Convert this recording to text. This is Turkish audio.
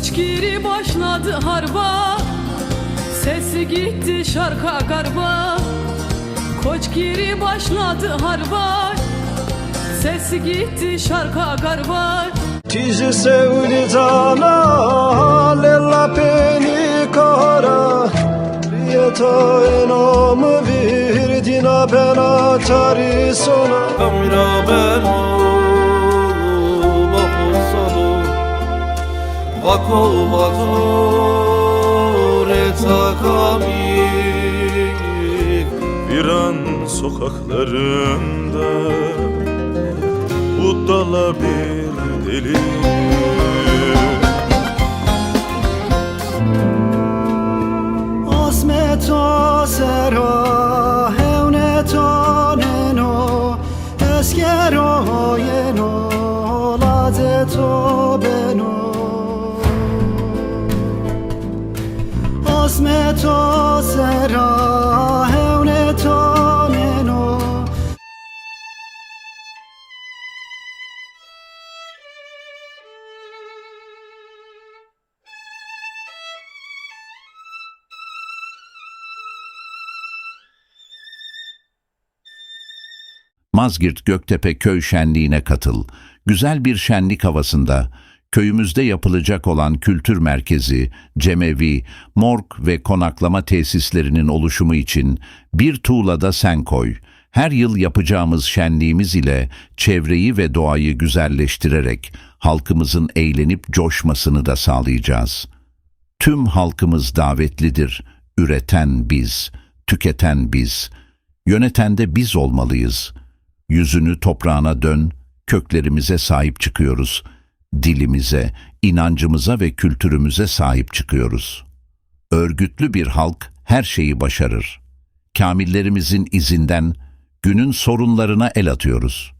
Koç giri başladı harba. Sesi gitti şarka garba. Koç giri başladı harba. Sesi gitti şarka garba. Tizi sevdana lella peni kara Riyeta enamı virdina pena tari sona Vako vato Reta kamik Viran sokaklarında Uddala bir deli. Asmeta sera hevneta neno Eskero yeno lazeto beno Asmeta sera hevneta neno Mazgirt Göktepe Köy Şenliği'ne katıl. Güzel bir şenlik havasında köyümüzde yapılacak olan kültür merkezi, cemevi, morg ve konaklama tesislerinin oluşumu için bir tuğlada sen koy. Her yıl yapacağımız şenliğimiz ile çevreyi ve doğayı güzelleştirerek halkımızın eğlenip coşmasını da sağlayacağız. Tüm halkımız davetlidir. Üreten biz, tüketen biz, yöneten de biz olmalıyız. Yüzünü toprağına dön, köklerimize sahip çıkıyoruz. Dilimize, inancımıza ve kültürümüze sahip çıkıyoruz. Örgütlü bir halk her şeyi başarır. Kamillerimizin izinden günün sorunlarına el atıyoruz.